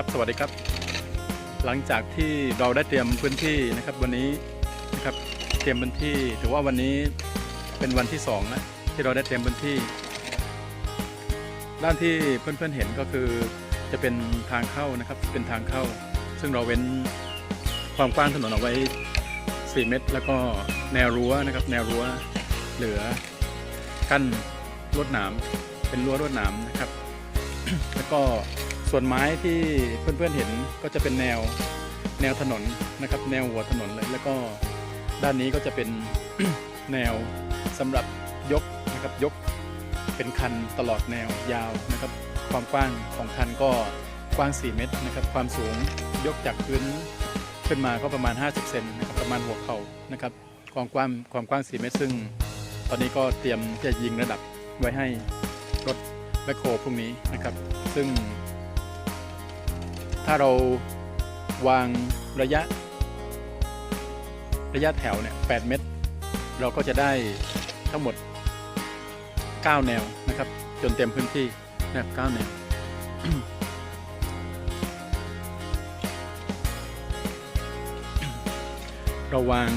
ครับ สวัสดีครับ หลังจากที่เราได้เตรียมพื้นที่นะครับ วันนี้นะครับเตรียมพื้นที่ถือว่าวันนี้เป็นวันที่สองนะที่เราได้เตรียมพื้นที่ ด้านที่เพื่อนๆเห็นก็คือจะเป็นทางเข้านะครับเป็นทางเข้า ซึ่งเราเว้นความกว้างถนนเอาไว้ 4 เมตร แล้วก็แนวรั้วนะครับ แนวรั้วเหลือกั้นลวดหนามเป็นรั้วลวดหนามนะครับ แล้วก็ ส่วนไม้ที่เพื่อนๆเห็นก็จะเป็นแนวแนวถนนนะครับ แนวหัวถนนเลยแล้วก็ด้านนี้ก็จะเป็นแนวสำหรับยกนะครับยกเป็นคันตลอดแนวยาวนะครับ ความกว้างของคันก็กว้าง 4 เมตรนะครับ ความสูงยกจากพื้นขึ้นมาก็ประมาณ 50 เซนนะครับประมาณหัวเข่านะครับความกว้างความกว้าง 4 เมตร ซึ่ง ตอนนี้ก็เตรียมจะยิงระดับไว้ให้รถแบคโฮพรุ่งนี้นะครับ ซึ่ง ถ้าเราวางระยะ ระยะแถวเนี่ย8เมตร เราก็จะได้ทั้งหมด 9 แนวนะครับ จนเต็มพื้นที่นะ9แนวเราวาง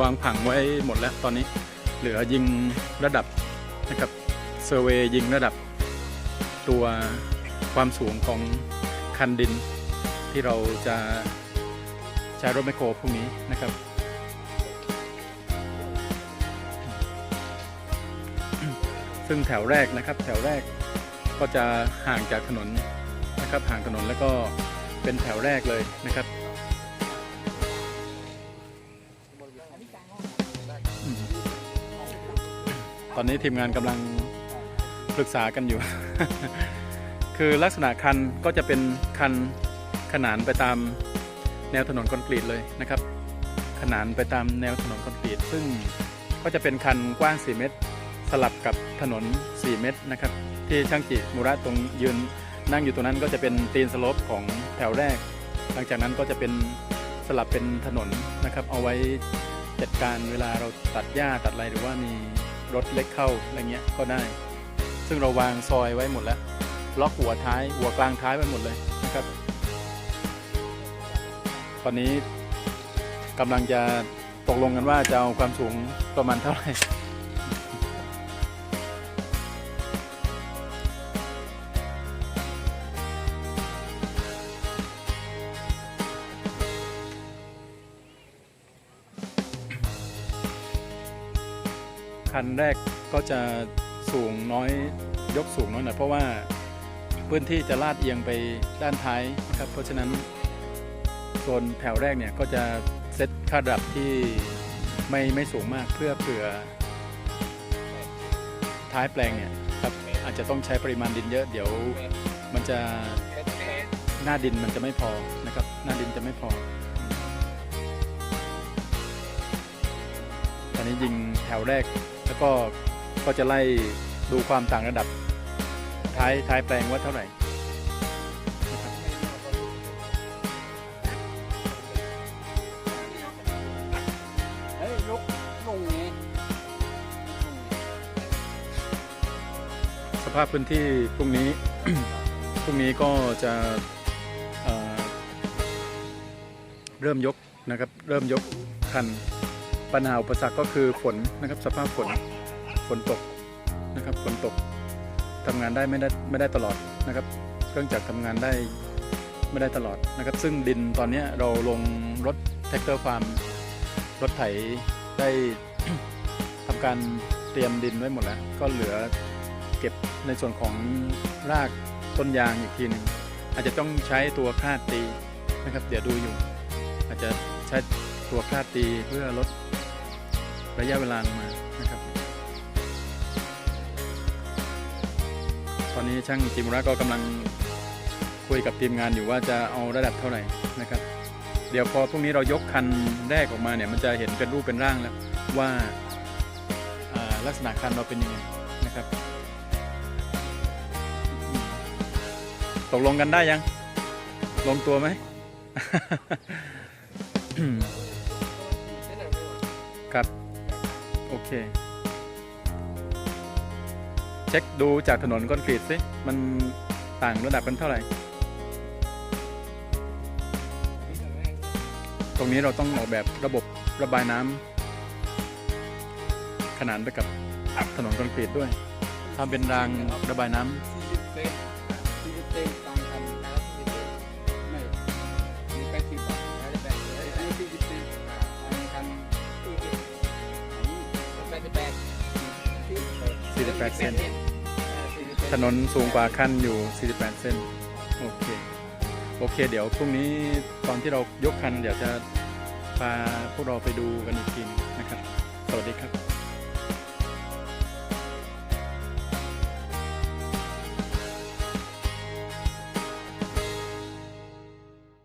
วางผังไว้หมดแล้วตอนนี้ เหลือยิงระดับนะครับเซอร์เวยิงระดับตัวความสูงของ คันดินที่เราจะใช้รถแมคโครพรุ่งนี้นะครับ ซึ่งแถวแรกนะครับ แถวแรกก็จะห่างจากถนนนะครับ ห่างถนนแล้วก็เป็นแถวแรกเลยนะครับตอนนี้ทีมงานกำลังปรึกษากันอยู่ คือลักษณะคันก็จะเป็นคันขนานไปตามแนวถนนคอนกรีตเลยนะครับ ขนานไปตามแนวถนนคอนกรีต ซึ่งก็จะเป็นคันกว้าง 4 เมตร สลับกับถนน 4 เมตรนะครับ ที่ช่างจิมูระตรงยืนนั่งอยู่ตรงนั้นก็จะเป็นตีนสโลปของแถวแรก หลังจากนั้นก็จะเป็นสลับเป็นถนนนะครับ เอาไว้จัดการเวลาเราตัดหญ้าตัดอะไรหรือว่ามีรถเล็กเข้าอะไรเงี้ยก็ได้ ซึ่งเราวางซอยไว้หมดแล้ว ล็อกหัวท้าย หัวกลางท้ายไว้หมดเลยนะครับ ตอนนี้กำลังจะตกลงกันว่าจะเอาความสูงประมาณเท่าไหร่คันแรกก็จะสูงน้อยยกสูงน้อยหน่อยเพราะว่า พื้นที่จะลาดเอียงไปด้านท้ายครับ เพราะฉะนั้นโซนแถวแรกเนี่ยก็จะเซตค่าระดับที่ไม่ไม่สูงมากเพื่อเผื่อท้ายแปลงเนี่ยครับอาจจะต้องใช้ปริมาณดินเยอะ เดี๋ยวมันจะหน้าดินมันจะไม่พอนะครับ หน้าดินจะไม่พอ ตอนนี้ยิงแถวแรกแล้วก็ก็จะไล่ดูความต่างระดับ ท้ายท้ายแปลงว่าเท่าไหร่นะครับเฮ้ยลุกลงไงสภาพพื้นที่พรุ่งนี้ พรุ่งนี้ก็จะเอ่อเริ่มยกนะครับ เริ่มยกคันปัญหาอุปสรรคก็คือฝนนะครับ สภาพฝนฝนตกนะครับฝนตก ทำงานได้ไม่ได้ไม่ได้ตลอดนะครับ เครื่องจักรทำงานได้ไม่ได้ตลอดนะครับ ซึ่งดินตอนนี้เราลงรถแท็กเตอร์ฟาร์มรถไถได้ทำการเตรียมดินไว้หมดแล้ว ก็เหลือเก็บในส่วนของรากต้นยางอีกทีหนึ่งอาจจะต้องใช้ตัวคาดตีนะครับ เดี๋ยวดูอยู่ อาจจะใช้ตัวคาดตีเพื่อลดระยะเวลาลงมา ตอนนี้ช่างจิมุระก็กำลังคุยกับทีมงานอยู่ว่าจะเอาระดับเท่าไหร่นะครับ เดี๋ยวพอพรุ่งนี้เรายกคันแรกออกมาเนี่ยมันจะเห็นเป็นรูปเป็นร่างแล้วว่าลักษณะคันเราเป็นยังไงนะครับ ตกลงกันได้ยัง ลงตัวไหมครับ โอเค ช็คดูจากถนนคอนกรีตสิมันต่างระดับกันเท่าไหร่ ตรงนี้เราต้องออกแบบระบบระบายน้ำขนานไปกับถนนคอนกรีตด้วยทำเป็นรางระบายน้ำสี่สิบแปดเซน ถนนสูงกว่าขั้นอยู่ 48 เส้น โอเค โอเค เดี๋ยวพรุ่งนี้ตอนที่เรายกคัน เดี๋ยวจะพาพวกเราไปดูกันอีกทีนะครับ สวัสดีครับ